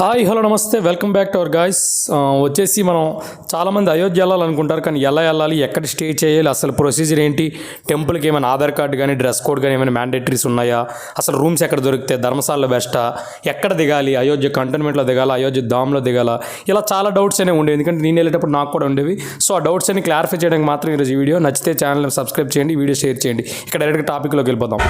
Hi hello నమస్తే. Welcome back to our guys. వచ్చేసి మనం చాలామంది అయోధ్య వెళ్ళాలనుకుంటారు కానీ ఎలా వెళ్ళాలి ఎక్కడ స్టే చేయాలి అసలు ప్రొసీజర్ ఏంటి టెంపుల్కి ఏమైనా ఆధార్ కార్డు కానీ డ్రెస్ కోడ్ కానీ ఏమైనా మ్యాండేటరీస్ ఉన్నాయా అసలు రూమ్స్ ఎక్కడ దొరికితే ధర్మశాలలో బెస్టా ఎక్కడ దిగాలి అయోధ్య కంటోన్మెంట్లో దిగాల అయోధ్య ధామ్లో దిగాల ఇలా చాలా డౌట్స్ అనేవి ఉండేవి ఎందుకంటే నేను వెళ్ళేటప్పుడు నాకు కూడా ఉండేవి. సో ఆ డౌట్స్ అన్ని క్లారిఫై చేయడానికి మాత్రం ఈరోజు ఈ వీడియో. నచ్చితే ఛానల్ సబ్స్క్రైబ్ చేయండి వీడియో షేర్ చేయండి. ఇక్కడ డైరెక్ట్గా టాపిక్లోకి వెళ్ళిపోదాం.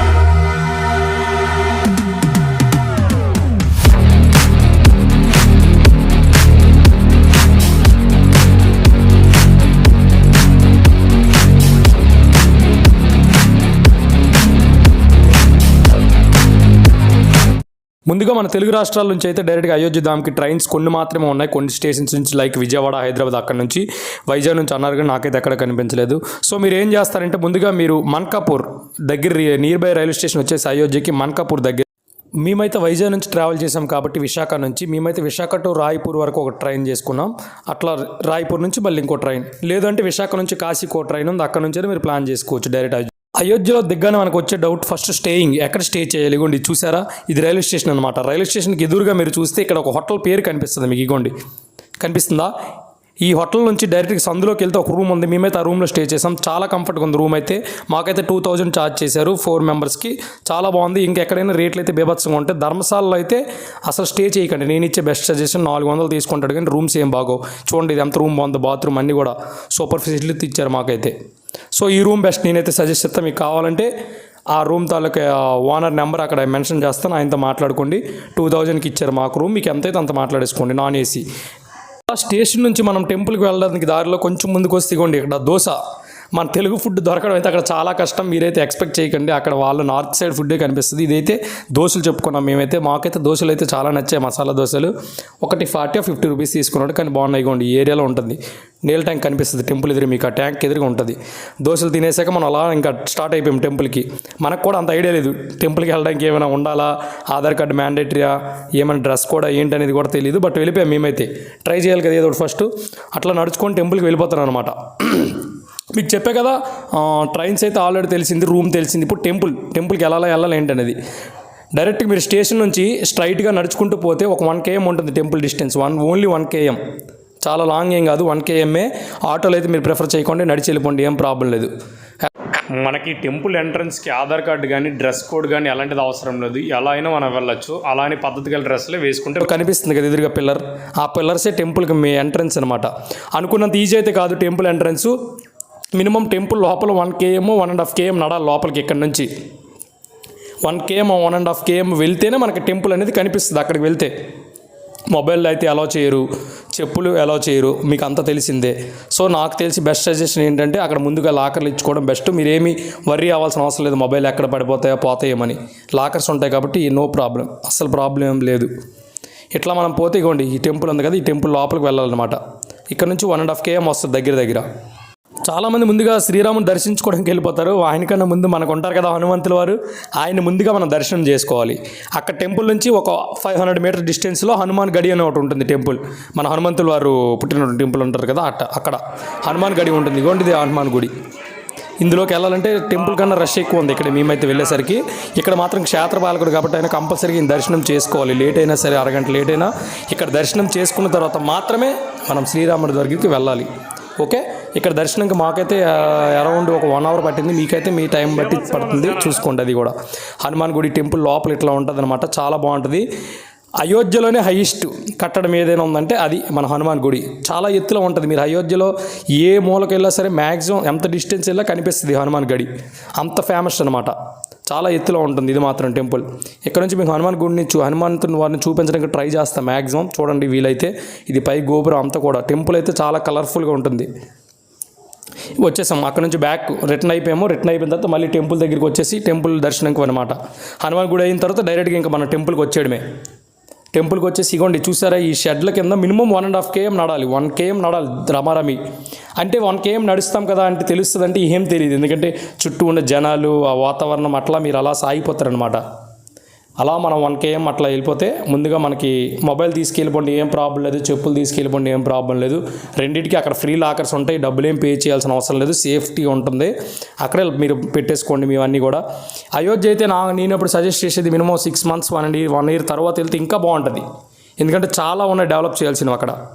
ముందుగా మన తెలుగు రాష్ట్రాల నుంచి అయితే డైరెక్ట్గా అయోధ్య ధామ్కి ట్రైన్స్ కొన్ని మాత్రమే ఉన్నాయి. కొన్ని స్టేషన్స్ నుంచి లైక్ విజయవాడ హైదరాబాద్ అక్కడ నుంచి వైజాగ్ నుంచి అన్నారు కానీ నాకైతే ఎక్కడ కనిపించలేదు. సో మీరు ఏం చేస్తారంటే ముందుగా మీరు మన్కాపూర్ దగ్గర నియర్ బై రైల్వే స్టేషన్ వచ్చేసి అయోధ్యకి మన్కాపూర్ దగ్గర. మేమైతే వైజాగ్ నుంచి ట్రావెల్ చేసాం కాబట్టి విశాఖ నుంచి. మేమైతే విశాఖ టు రాయ్పూర్ వరకు ఒక ట్రైన్ చేసుకున్నాం. అట్లా రాయ్పూర్ నుంచి మళ్ళీ ఇంకో ట్రైన్ లేదంటే విశాఖ నుంచి కాశీకి ఒక ట్రైన్ ఉంది. అక్కడ నుంచి మీరు ప్లాన్ చేసుకోవచ్చు డైరెక్ట్ అయోధ్యలో దిగ్గానే మనకు వచ్చే డౌట్ ఫస్ట్ స్టేయింగ్ ఎక్కడ స్టే చేయాలి? ఇగోండి చూసారా? ఇది రైల్వే స్టేషన్ అనమాట రైల్వే స్టేషన్కి ఎదురుగా మీరు చూస్తే ఇక్కడ ఒక హోటల్ పేరు కనిపిస్తుంది మీకు ఇగోండి. కనిపిస్తుందా? ఈ హోటల్ నుంచి డైరెక్ట్గా సందులోకి వెళ్తే ఒక రూమ్ ఉంది. మేమైతే ఆ రూమ్లో స్టే చేసాం. చాలా కంఫర్ట్గా ఉంది రూమ్ అయితే. మాకైతే టూ థౌజండ్ ఛార్జ్ చేశారు ఫోర్ మెంబర్స్కి చాలా బాగుంది. ఇంకా ఎక్కడైనా రేట్లు అయితే బీభత్సంగా ఉంటాయి ధర్మశాలలో అయితే అసలు స్టే చేయకండి. నేను ఇచ్చే బెస్ట్ సజెషన్ నాలుగు వందలు తీసుకుంటాడు కానీ రూమ్స్ ఏం బాగో చూడండి ఇది ఎంత రూమ్ బాగుంది బాత్రూమ్ అన్నీ కూడా. సూపర్ ఫెసిలిటీ ఇచ్చారు మాకైతే. సో ఈ రూమ్ బెస్ట్ నేనైతే సజెస్ట్ చేస్తాను మీకు కావాలంటే ఆ రూమ్ తాలూకా ఓనర్ నెంబర్ అక్కడ మెన్షన్ చేస్తాను. ఆయనతో మాట్లాడుకోండి. టూ థౌజండ్కి ఇచ్చారు మాకు రూమ్. మీకు ఎంతైతే అంత మాట్లాడేసుకోండి. Non AC. ఆ స్టేషన్ నుంచి మనం టెంపుల్కి వెళ్ళడానికి దారిలో కొంచెం ముందుకు వస్తే ఇక్కడ దోశ. మన తెలుగు ఫుడ్ దొరకడం అయితే అక్కడ చాలా కష్టం. మీరైతే ఎక్స్పెక్ట్ చేయకండి. అక్కడ వాళ్ళు నార్త్ సైడ్ ఫుడ్డే కనిపిస్తుంది. ఇదైతే దోశలు చెప్పుకున్నాం మేమైతే. మాకైతే దోశలు అయితే చాలా నచ్చాయి. మసాలా దోశలు ఒకటి ఫార్టీ ఫిఫ్టీ రూపీస్ తీసుకున్నాడు. కానీ బాగున్నాయి. ఇగోండి ఈ ఏరియాలో ఉంటుంది. నీళ్ళ ట్యాంక్ కనిపిస్తుంది. టెంపుల్ ఎదురు మీకు ఆ ట్యాంక్ ఎదురుగా ఉంటుంది. దోశలు తినేసాక మనం అలా ఇంకా స్టార్ట్ అయిపోయాం టెంపుల్కి. మనకు కూడా అంత ఐడియా లేదు. టెంపుల్కి వెళ్ళడానికి ఏమైనా ఉండాలా? ఆధార్ కార్డు మ్యాండేటరీయా? ఏమైనా డ్రెస్ కూడా? ఏంటనేది కూడా తెలియదు బట్ వెళ్ళిపోయాం మేమైతే. ట్రై చేయాలి కదా ఏదో ఫస్ట్. అట్లా నడుచుకొని టెంపుల్కి వెళ్ళిపోతాను అనమాట మీకు చెప్పే కదా ట్రైన్స్ అయితే ఆల్రెడీ తెలిసింది రూమ్ తెలిసింది. ఇప్పుడు టెంపుల్ టెంపుల్కి వెళ్ళాలా వెళ్ళాలి ఏంటనేది డైరెక్ట్గా మీరు స్టేషన్ నుంచి స్ట్రైట్గా నడుచుకుంటూ పోతే ఒక వన్ కేఎం ఉంటుంది temple distance one only one KM చాలా లాంగ్ ఏం కాదు వన్ కేఎంఏ ఆటోలో అయితే మీరు ప్రిఫర్ చేయకుండా నడిచి వెళ్ళిపోండి ఏం ప్రాబ్లం లేదు. మనకి టెంపుల్ ఎంట్రన్స్కి ఆధార్ కార్డు కానీ డ్రెస్ కోడ్ కానీ అలాంటిది అవసరం లేదు. ఎలా అయినా మనం వెళ్ళొచ్చు. అలానే పద్ధతి గల డ్రెస్లే వేసుకుంటే కనిపిస్తుంది కదా ఎదురుగా పిల్లర్ ఆ పిల్లర్సే టెంపుల్కి మీ ఎంట్రన్స్ అనమాట అనుకున్నంత ఈజీ అయితే కాదు టెంపుల్ ఎంట్రన్స్ మినిమం టెంపుల్ లోపల one KM one and half KM నడాలి లోపలికి ఇక్కడ నుంచి. One KM one and half KM వెళ్తేనే మనకి టెంపుల్ అనేది కనిపిస్తుంది అక్కడికి వెళ్తే. మొబైల్లో అయితే అలౌ చేయరు చెప్పులు అలౌ చేయరు మీకు అంతా తెలిసిందే. సో నాకు తెలిసి బెస్ట్ సజెషన్ ఏంటంటే అక్కడ ముందుగా లాకర్లు ఇచ్చుకోవడం బెస్ట్ మీరేమీ వర్రీ అవ్వాల్సిన అవసరం లేదు మొబైల్ ఎక్కడ పడిపోతాయో పోతాయేమని. లాకర్స్ ఉంటాయి కాబట్టి నో ప్రాబ్లం అస్సలు ప్రాబ్లం ఏం లేదు. ఇట్లా మనం పోతే ఇగోండి ఈ టెంపుల్ ఉంది కదా ఈ టెంపుల్ లోపలికి వెళ్ళాలన్నమాట. ఇక్కడ నుంచి వన్ అండ్ హాఫ్ కేఎం వస్తుంది దగ్గర దగ్గర. చాలామంది ముందుగా శ్రీరాముని దర్శించుకోవడానికి వెళ్ళిపోతారు. ఆయనకన్నా ముందు మనకు ఉంటారు కదా హనుమంతుల వారు. ఆయన ముందుగా మనం దర్శనం చేసుకోవాలి. అక్కడ టెంపుల్ నుంచి ఒక ఫైవ్ హండ్రెడ్ మీటర్ డిస్టెన్స్లో హనుమాన్ గడి అని ఒకటి ఉంటుంది టెంపుల్. మన హనుమంతుల వారు పుట్టిన టెంపుల్ ఉంటారు కదా అట్ట అక్కడ. హనుమాన్ గడి ఉంటుంది. ఇగోంటిది హనుమాన్ గుడి. ఇందులోకి వెళ్ళాలంటే టెంపుల్ కన్నా రష్ ఎక్కువ ఉంది ఇక్కడ మేమైతే వెళ్ళేసరికి. ఇక్కడ మాత్రం క్షేత్రపాలకుడు కాబట్టి ఆయన కంపల్సరీగా దర్శనం చేసుకోవాలి. లేట్ అయినా సరే అరగంట లేట్ అయినా. ఇక్కడ దర్శనం చేసుకున్న తర్వాత మాత్రమే మనం శ్రీరాముడి దగ్గరికి వెళ్ళాలి. ఓకే? ఇక్కడ దర్శనంకి మాకైతే అరౌండ్ ఒక వన్ అవర్ పట్టింది. మీకైతే మీ టైం బట్టి పడుతుంది. చూసుకోండి అది కూడా. హనుమాన్ గుడి టెంపుల్ లోపల ఇట్లా ఉంటుంది అనమాట చాలా బాగుంటుంది. అయోధ్యలోనే హైయెస్ట్ కట్టడం ఏదైనా ఉందంటే అది మన హనుమాన్ గుడి. చాలా ఎత్తులో ఉంటుంది. మీరు అయోధ్యలో ఏ మూలకి వెళ్ళినా సరే మ్యాక్సిమం ఎంత డిస్టెన్స్ వెళ్ళా కనిపిస్తుంది హనుమాన్ గడి. అంత ఫేమస్ అనమాట చాలా ఎత్తులో ఉంటుంది ఇది మాత్రం టెంపుల్. ఇక్కడ నుంచి మీకు హనుమాన్ గుడిని చూ హనుమంతుని వారిని చూపించడానికి ట్రై చేస్తాం మ్యాక్సిమం చూడండి వీలైతే. ఇది పై గోపురం అంతా కూడా. టెంపుల్ అయితే చాలా కలర్ఫుల్గా ఉంటుంది. వచ్చేసాం. అక్కడ నుంచి బ్యాక్ రిటర్న్ అయిపోయాము. రిటర్న్ అయిపోయిన తర్వాత మళ్ళీ టెంపుల్ దగ్గరికి వచ్చేసి టెంపుల్ దర్శనంకి అనమాట హనుమాన్ గుడి అయిన తర్వాత డైరెక్ట్గా ఇంకా మన టెంపుల్కి వచ్చేయడమే. టెంపుల్కి వచ్చేసి ఇగోండి చూసారా ఈ షెడ్ల కింద minimum one and half KM నడాలి. One KM నడాలి రమారమి. అంటే వన్ కేఎం నడుస్తాం కదా అంటే తెలుస్తుంది అంటే ఏం తెలియదు. ఎందుకంటే చుట్టూ ఉన్న జనాలు ఆ వాతావరణం అట్లా మీరు అలా సాగిపోతారనమాట అలా మనం వన్ కేఎం అట్లా వెళ్ళిపోతే ముందుగా మనకి మొబైల్ తీసుకెళ్ళిపోండి ఏం ప్రాబ్లం లేదు. చెప్పులు తీసుకెళ్ళిపోండి ఏం ప్రాబ్లం లేదు. రెండింటికి అక్కడ ఫ్రీ లాకర్స్ ఉంటాయి. డబ్బులు ఏం పే చేయాల్సిన అవసరం లేదు. సేఫ్టీ ఉంటుంది. అక్కడే మీరు పెట్టేసుకోండి మీవన్నీ కూడా. అయోధ్య అయితే నా నేను ఇప్పుడు సజెస్ట్ చేసేది minimum six months one one year తర్వాత వెళ్తే ఇంకా బాగుంటుంది. ఎందుకంటే చాలా ఉన్నాయి డెవలప్ చేయాల్సినవి అక్కడ.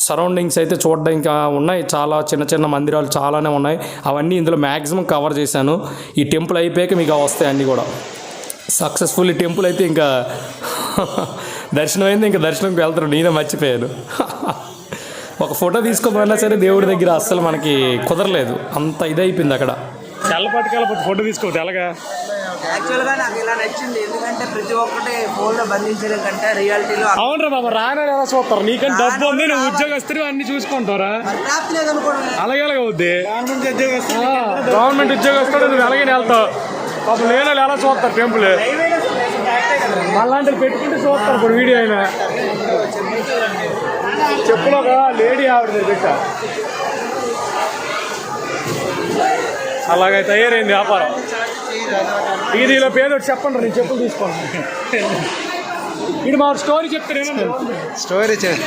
సరౌండింగ్స్ అయితే చూడడం ఇంకా ఉన్నాయి. చాలా చిన్న చిన్న మందిరాలు చాలానే ఉన్నాయి. అవన్నీ ఇందులో మ్యాక్సిమం కవర్ చేశాను. ఈ టెంపుల్ అయిపోయాక మీకు వస్తాయి అన్నీ కూడా. సక్సెస్ఫుల్ టెంపుల్ అయితే ఇంకా దర్శనం అయింది ఇంకా దర్శనంకి వెళ్తారు. నేనే మర్చిపోయాను. ఒక ఫోటో తీసుకోమన్నా సరే దేవుడి దగ్గర అస్సలు మనకి కుదరలేదు. అంత ఇదైపోయింది అక్కడ. తెల్లపట్టుకెళ్ళి ఫోటో తీసుకోవద్దు ఎలాగా యాక్చువల్గా నాకు ఇలా నచ్చింది. ఎందుకంటే ప్రతి ఒక్కటి ఫోన్లో బంధించడం కంటే రియాలిటీలో అవునరా బాబా రానే ఎలా చూస్తారు. నీకంటే డబ్బు ఉంది నువ్వు ఉద్యోగస్తులు అన్ని చూసుకుంటారా అలాగే అలాగే అవుద్ది. గవర్నమెంట్ ఉద్యోగస్తుడు నువ్వు అలాగే వెళ్తావు. పాపం నేను ఎలా చూస్తారు టెంపుల్? మళ్ళాంటి పెట్టుకుంటే చూస్తారు ఇప్పుడు వీడియో అయినా. చెప్పులో ఒక లేడీ ఆవిడ పెట్టా అలాగే తయారైంది వ్యాపారం. వీధిలో పేదోటి చెప్పండి నేను చెప్పులు తీసుకోండి ఇది మా స్టోరీ చెప్తాను స్టోరీ చె-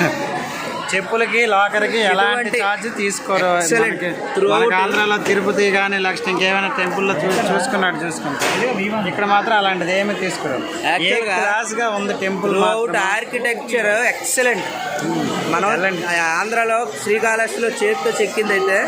చెప్పులకి లాకర్కి ఎలాంటి ఛార్జ్ తీసుకోరు? ఆంధ్రాలో తిరుపతి కానీ లక్ష్మి ఇంకేమైనా టెంపుల్లో చూ చూసుకున్నట్టు చూసుకుంటాం. ఇక్కడ మాత్రం అలాంటిది ఏమీ తీసుకోరు. క్లాస్గా ఉంది టెంపుల్ ఆర్కిటెక్చర్ ఎక్సలెంట్ మనం ఆంధ్రాలో శ్రీకాళహస్తిలో చేతితో చెక్కింది అయితే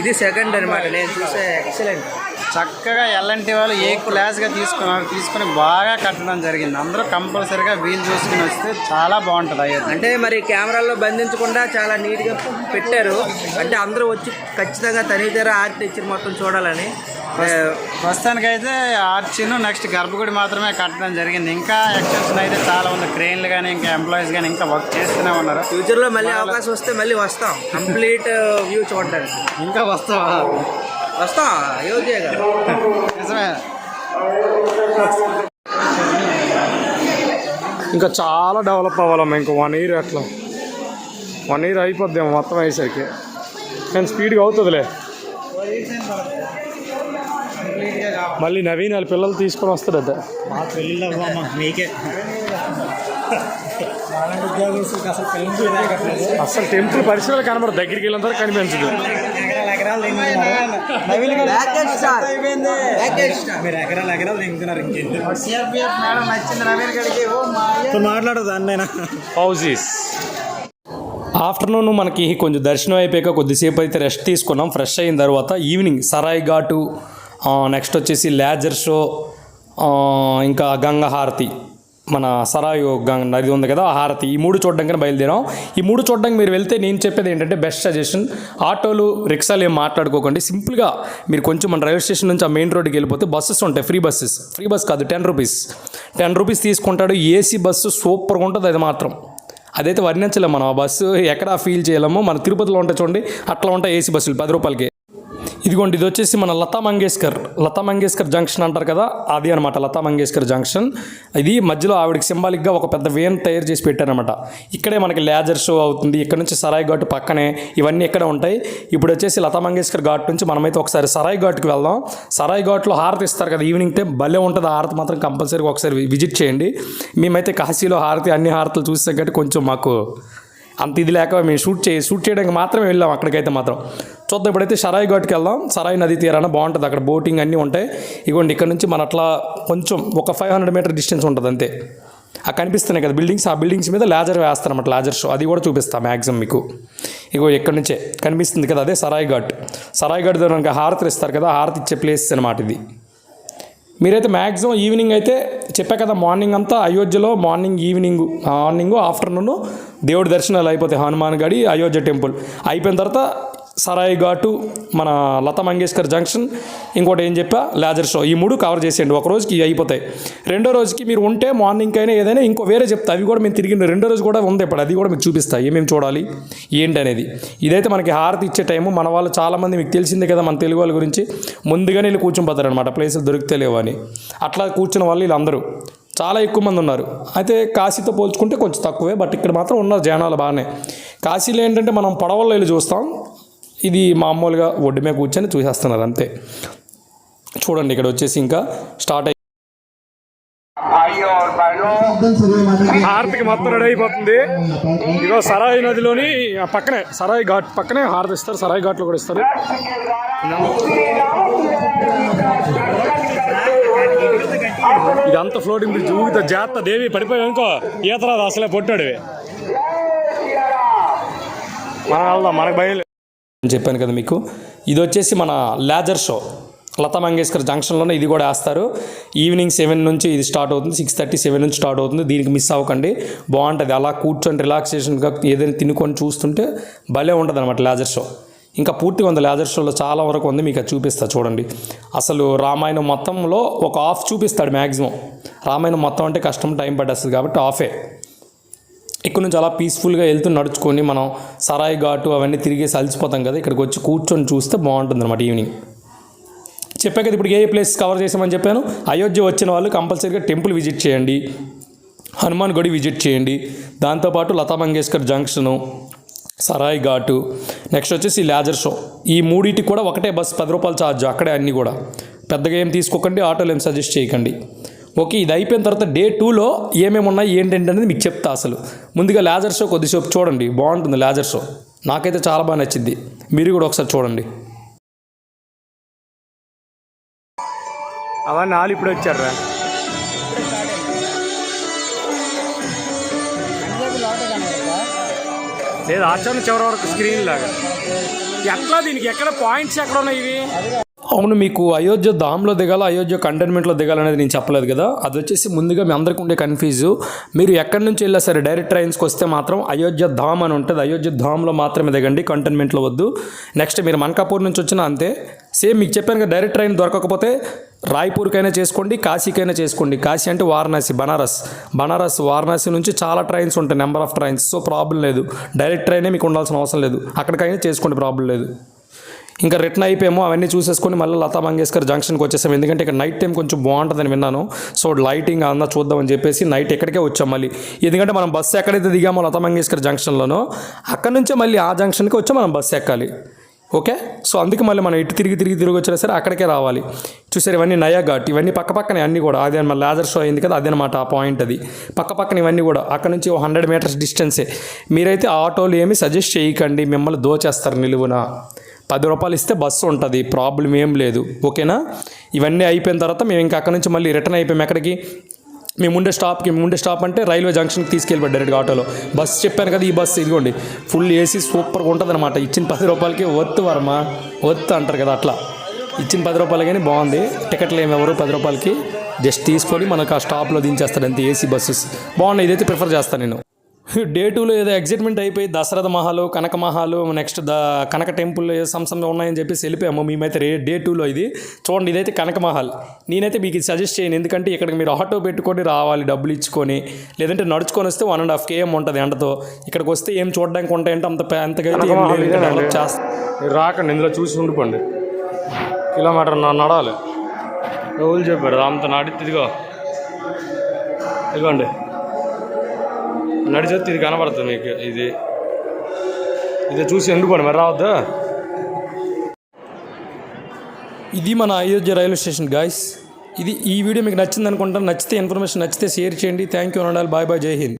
ఇది సెకండ్ అనమాట నేను చూసే ఎక్సలెంట్ చక్కగా ఎలాంటి వాళ్ళు ఏ క్లాస్గా తీసుకున్నారు తీసుకుని బాగా కట్టడం జరిగింది. అందరూ కంపల్సరీగా వీలు చూసుకుని వస్తే చాలా బాగుంటుంది అయ్యేది అంటే మరి కెమెరాల్లో బంధించకుండా చాలా నీట్గా పెట్టారు. అంటే అందరూ వచ్చి ఖచ్చితంగా తనితీర ఆర్కిటెక్చర్ మొత్తం చూడాలని. ప్రస్తుతానికైతే ఆర్చిను నెక్స్ట్ గర్భగుడి మాత్రమే కట్టడం జరిగింది. ఇంకా ఎక్స్టెన్షన్ అయితే చాలా ఉంది. క్రెయిన్లు కానీ ఇంకా ఎంప్లాయీస్ కానీ ఇంకా వర్క్ చేస్తూనే ఉన్నారు. ఫ్యూచర్లో మళ్ళీ అవకాశం వస్తే మళ్ళీ వస్తాం. కంప్లీట్ వ్యూ చూడడానికి ఇంకా వస్తావా? వస్తాం. అయోధ్య నిజమే. ఇంకా చాలా డెవలప్ అవ్వాలమ్మా ఇంకా వన్ ఇయర్ అట్లా. వన్ ఇయర్ అయిపోద్దేమో మొత్తం అయ్యేసరికి కానీ స్పీడ్గా అవుతుందిలే. మళ్ళీ నవీన్ వాళ్ళ పిల్లలు తీసుకొని వస్తాడట మా అవ్వమ్మా మీకే. అసలు టెంపుల్ పరిసరాలు కనబడదు దగ్గరికి వెళ్ళినంత కనిపించదు. మాట్లాడదు అన్నైనా. హౌజీస్ ఆఫ్టర్నూన్ మనకి కొంచెం దర్శనం అయిపోయాక కొద్దిసేపు అయితే రెస్ట్ తీసుకున్నాం. ఫ్రెష్ అయిన తర్వాత ఈవినింగ్ సరాయి ఘాటు నెక్స్ట్ వచ్చేసి లేజర్ షో ఇంకా గంగా హారతి. మన సరాయు గంగ నది ఉంది కదా ఆ హారతి. ఈ మూడు చూడడానికి బయలుదేరాం. ఈ మూడు చూడడానికి మీరు వెళ్తే నేను చెప్పేది ఏంటంటే బెస్ట్ సజెషన్ ఆటోలు రిక్షాలు ఏం మాట్లాడుకోకండి. సింపుల్గా మీరు కొంచెం మన రైల్వే స్టేషన్ నుంచి ఆ మెయిన్ రోడ్డుకి వెళ్ళిపోతే బస్సెస్ ఉంటాయి ఫ్రీ బస్సెస్ ఫ్రీ బస్ కాదు టెన్ రూపీస్ టెన్ రూపీస్ తీసుకుంటాడు ఏసీ బస్సు సూపర్గా ఉంటుంది అది మాత్రం. అదైతే వర్ణించలేము మనం. ఆ బస్సు ఎక్కడ ఫీల్ చేయలేము. మన తిరుపతిలో ఉంటాయి చూడండి అట్లా ఉంటాయి ఏసీ బస్సులు పది రూపాయలకి. ఇదిగోండి ఇది వచ్చేసి మన లతా మంగేష్కర్. లతా మంగేష్కర్ జంక్షన్ అంటారు కదా అది అనమాట లతా మంగేష్కర్ జంక్షన్. ఇది మధ్యలో ఆవిడకి సింబాలిక్గా ఒక పెద్ద వేన్ తయారు చేసి పెట్టారనమాట ఇక్కడే మనకి లేజర్ షో అవుతుంది ఇక్కడ నుంచి సరాయి ఘాట్ పక్కనే ఇవన్నీ ఇక్కడే ఉంటాయి. ఇప్పుడు వచ్చేసి లతా మంగేష్కర్ ఘాట్ నుంచి మనమైతే ఒకసారి సరాయి ఘాట్కి వెళ్దాం. సరాయి ఘాట్లో హారతి ఇస్తారు కదా ఈవినింగ్ టైం భలే ఉంటుంది హారతి మాత్రం కంపల్సరీగా ఒకసారి విజిట్ చేయండి. మేమైతే కాశీలో హారతి అన్ని హారతులు చూసాం కాబట్టి కొంచెం మాకు అంత ఇది లేక మేము షూట్ చేయి షూట్ చేయడానికి మాత్రమే వెళ్ళాం అక్కడికైతే మాత్రం. చూద్దాం ఇప్పుడైతే సరాయి ఘాట్కి వెళ్దాం. సరాయి నది తీరాన బాగుంటుంది అక్కడ బోటింగ్ అన్నీ ఉంటాయి. ఇగోండి ఇక్కడ నుంచి మన అట్లా కొంచెం ఒక ఫైవ్ హండ్రెడ్ మీటర్ డిస్టెన్స్ ఉంటుంది అంతే. ఆ కనిపిస్తున్నాయి కదా బిల్డింగ్స్ ఆ బిల్డింగ్స్ మీద లేజర్ వేస్తారన్నమాట లేజర్ షో అది కూడా చూపిస్తాం మ్యాక్సిమం మీకు. ఇగో ఎక్కడి నుంచే కనిపిస్తుంది కదా అదే సరాయి ఘాట్. సరాయి ఘాట్ దగ్గర హారతి ఇస్తారు కదా హారతి ఇచ్చే ప్లేస్ అనమాట ఇది. మీరైతే మ్యాక్సిమం ఈవినింగ్ అయితే చెప్పా కదా మార్నింగ్ అంతా అయోధ్యలో మార్నింగ్ ఈవినింగ్ మార్నింగ్ ఆఫ్టర్నూన్ దేవుడి దర్శనాలు అయిపోతాయి హనుమాన్ గడి అయోధ్య టెంపుల్. అయిపోయిన తర్వాత సరాయి ఘాటు మన లతా మంగేష్కర్ జంక్షన్. ఇంకోటి ఏం చెప్పా? Laser show. ఈ మూడు కవర్ చేసేయండి. ఒక రోజుకి ఇవి అయిపోతాయి. రెండో రోజుకి మీరు ఉంటే మార్నింగ్ అయినా ఏదైనా ఇంకో వేరే చెప్తా. అవి కూడా మేము తిరిగి రెండో రోజు కూడా ఉంది ఇప్పుడు. అది కూడా మీకు చూపిస్తా. ఏమేమి చూడాలి? ఏంటి అనేది. ఇదైతే మనకి హారతి ఇచ్చే టైము. మన వాళ్ళు చాలామంది మీకు తెలిసిందే కదా మన తెలుగు వాళ్ళ గురించి. ముందుగానే వెళ్ళి కూర్చొని పోతారనమాట ప్లేసులు దొరికితేలేవు అని. అట్లా కూర్చున్న వాళ్ళు వీళ్ళందరూ. చాలా ఎక్కువ మంది ఉన్నారు. అయితే కాశీతో పోల్చుకుంటే కొంచెం తక్కువే. బట్ ఇక్కడ మాత్రం ఉన్నారు జనాలు బాగానే. కాశీలో ఏంటంటే మనం పడవల్లో వెళ్ళి చూస్తాం. ఇది మామూలుగా ఒడ్డు మీద కూర్చొని చూసేస్తున్నారు అంతే. చూడండి ఇక్కడ వచ్చేసి ఇంకా స్టార్ట్ అయ్యి హారతికి మొత్తం రెడీ అయిపోతుంది. ఇదో సరాయి నదిలోని పక్కనే సరాయి ఘాట్ పక్కనే హారతి ఇస్తారు సరాయి ఘాట్లో కూడా ఇస్తారు. ఇదంతా ఫ్లోటింగ్ బ్రిడ్జ్ ఊగితే జాత దేవి పడిపోయి అనుకో ఈత రాదు అసలే పొట్టాడు మనం వెళ్దాం మనకు బయలు చెప్పాను కదా మీకు. ఇది వచ్చేసి మన లేజర్ షో. లతా మంగేష్కర్ జంక్షన్లోనే ఇది కూడా వేస్తారు. ఈవినింగ్ సెవెన్ నుంచి ఇది స్టార్ట్ అవుతుంది. సిక్స్ థర్టీ సెవెన్ నుంచి స్టార్ట్ అవుతుంది. దీనికి మిస్ అవ్వకండి. బాగుంటుంది. అలా కూర్చొని రిలాక్సేషన్గా ఏదైనా తినుకొని చూస్తుంటే భలే ఉంటుంది అనమాట లేజర్ షో. ఇంకా పూర్తిగా ఉంది. లేజర్ షోలో చాలా వరకు ఉంది. మీకు అది చూపిస్తా చూడండి. అసలు రామాయణం మొత్తంలో ఒక ఆఫ్ చూపిస్తాడు మ్యాక్సిమం రామాయణం మొత్తం అంటే కష్టం టైం పట్టేస్తుంది కాబట్టి ఆఫే ఇక్కడ నుంచి అలా పీస్ఫుల్గా వెళ్తూ నడుచుకొని మనం సరాయి ఘాటు అవన్నీ తిరిగేసి అలసిపోతాం కదా ఇక్కడికి వచ్చి కూర్చొని చూస్తే బాగుంటుంది అనమాట ఈవినింగ్ చెప్పా కదా ఇప్పుడు ఏ ప్లేస్ కవర్ చేసామని చెప్పాను? అయోధ్య వచ్చిన వాళ్ళు కంపల్సరీగా టెంపుల్ విజిట్ చేయండి హనుమాన్ గుడి విజిట్ చేయండి దాంతోపాటు లతా మంగేష్కర్ జంక్షను సరాయి ఘాటు నెక్స్ట్ వచ్చేసి లేజర్ షో ఈ మూడింటికి కూడా ఒకటే బస్ పది రూపాయలు ఛార్జ్ అక్కడే అన్నీ కూడా. పెద్దగా ఏం తీసుకోకండి ఆటోలు ఏం సజెస్ట్ చేయకండి. ఓకే ఇది అయిపోయిన తర్వాత డే టూలో ఏమేమి ఉన్నాయి ఏంటంటే అనేది మీకు చెప్తా అసలు. ముందుగా లేజర్ షో కొద్దిసేపు చూడండి బాగుంటుంది లేజర్ షో. నాకైతే చాలా బాగా నచ్చింది. మీరు కూడా ఒకసారి చూడండి. అవన్నీ నాలు ఇప్పుడు వచ్చారా లేదు ఆచరణ చివరి వరకు స్క్రీన్ లాగా. ఎట్లా దీనికి? ఎక్కడ పాయింట్స్ ఎక్కడ ఉన్నాయి ఇవి? అవును మీకు అయోధ్య దామ్లో దిగాల అయోధ్య కంటైన్మెంట్లో దిగాలనేది నేను చెప్పలేదు కదా. అది వచ్చేసి ముందుగా మీ అందరికీ ఉండే కన్ఫ్యూజ్. మీరు ఎక్కడి నుంచి వెళ్ళా సరే డైరెక్ట్ ట్రైన్స్కి వస్తే మాత్రం అయోధ్య ధామ్ అని ఉంటుంది. అయోధ్య ధామ్లో మాత్రమే దిగండి కంటైన్మెంట్లో వద్దు. నెక్స్ట్ మీరు మన్కాపూర్ నుంచి వచ్చినా అంతే. సేమ్ మీకు చెప్పాను కదా డైరెక్ట్ ట్రైన్ దొరకకపోతే రాయ్పూర్కైనా చేసుకోండి కాశీకైనా చేసుకోండి. కాశీ అంటే వారణాసి బనారస్. బనారస్ వారణాసి నుంచి చాలా ట్రైన్స్ ఉంటాయి number of trains. So problem లేదు. డైరెక్ట్ ట్రైనే మీకు ఉండాల్సిన అవసరం లేదు. అక్కడికైనా చేసుకోండి ప్రాబ్లం లేదు. ఇంకా రిటర్న్ అయిపోయాము అవన్నీ చూసేసుకొని మళ్ళీ లతా మంగేష్కర్ జంక్షన్కి వచ్చేసాం. ఎందుకంటే ఇక్కడ నైట్ టైం కొంచెం బాగుంటుందని విన్నాను. సో లైటింగ్ అంతా చూద్దామని చెప్పేసి నైట్ ఎక్కడికే వచ్చాం మళ్ళీ. ఎందుకంటే మనం బస్సు ఎక్కడైతే దిగామో లతా మంగేష్కర్ జంక్షన్లోనో అక్కడ నుంచే మళ్ళీ ఆ జంక్షన్కి వచ్చి మనం బస్సు ఎక్కాలి. ఓకే? సో అందుకే మళ్ళీ మనం ఇటు తిరిగి తిరిగి తిరిగి వచ్చినా సరే అక్కడికే రావాలి. చూసారు ఇవన్నీ నయా ఘాట్. ఇవన్నీ పక్క పక్కనే అన్నీ కూడా. అదే మన లేజర్ షో అయింది కదా అదేనమాట ఆ పాయింట్ అది. పక్క పక్కన ఇవన్నీ కూడా. అక్కడ నుంచి హండ్రెడ్ మీటర్స్ డిస్టెన్సే మీరైతే ఆటోలు ఏమి సజెస్ట్ చేయకండి. మిమ్మల్ని దోచేస్తారు నిలువున. పది రూపాయలు ఇస్తే బస్సు ఉంటుంది ప్రాబ్లం ఏం లేదు. ఓకేనా? ఇవన్నీ అయిపోయిన తర్వాత మేము ఇంకా అక్కడ నుంచి మళ్ళీ రిటర్న్ అయిపోయాం ఎక్కడికి? మేము ఉండే స్టాప్కి మేము ఉండే స్టాప్ అంటే రైల్వే జంక్షన్కి తీసుకెళ్ళిపోయి డైరెక్ట్గా ఆటోలో బస్సు చెప్పాను కదా ఈ బస్సు ఇదిగోండి. ఫుల్ ఏసీ సూపర్గా ఉంటుంది అనమాట ఇచ్చిన పది రూపాయలకి ఒత్తు వర్మ. ఒత్తు అంటారు కదా అట్లా. ఇచ్చిన పది రూపాయలు కానీ బాగుంది. టికెట్లు ఏమి ఎవరు పది రూపాయలకి. జస్ట్ తీసుకొని మనకు ఆ స్టాప్లో దించేస్తాడు అంతే ఏసీ బస్సెస్ బాగున్నాయి ఇదైతే ప్రిఫర్ చేస్తాను నేను. డే టూలో ఏదో ఎగ్జైట్మెంట్ అయిపోయి Dasharatha Mahal Kanak Mahal next the Kanak temple సంసంలో ఉన్నాయని చెప్పేసి వెళ్ళిపోయాము మేమైతే రే డే టూలో ఇది. చూడండి ఇదైతే కనక మహల్. నేనైతే మీకు ఇది సజెస్ట్ చేయను. ఎందుకంటే ఇక్కడికి మీరు ఆటో పెట్టుకొని రావాలి డబ్బులు ఇచ్చుకొని. లేదంటే నడుచుకొని వస్తే వన్ అండ్ హాఫ్ కేఎం ఉంటుంది ఎండతో. ఇక్కడికి వస్తే ఏం చూడడానికి ఉంటాయంటే అంత అయితే ఏం డెవలప్ చేస్తా రాకండి ఇందులో చూసి ఉండిపోండి. కిలోమీటర్ నడాలి ఎవరు చెప్పారు? అంత నడితే ఇదిగో. ఇదిగోండి. నడిచొత్తి ఇది కనబడుతుంది మీకు ఇది. ఇది చూసి ఎండుకోండి మరి రావద్దు? ఇది మన అయోధ్య రైల్వే స్టేషన్ గాయస్ ఇది ఈ వీడియో మీకు నచ్చింది అనుకుంటాను నచ్చితే ఇన్ఫర్మేషన్ నచ్చితే షేర్ చేయండి. థ్యాంక్ యూ అనాలి బాయ్ బాయ్ జై హింద్.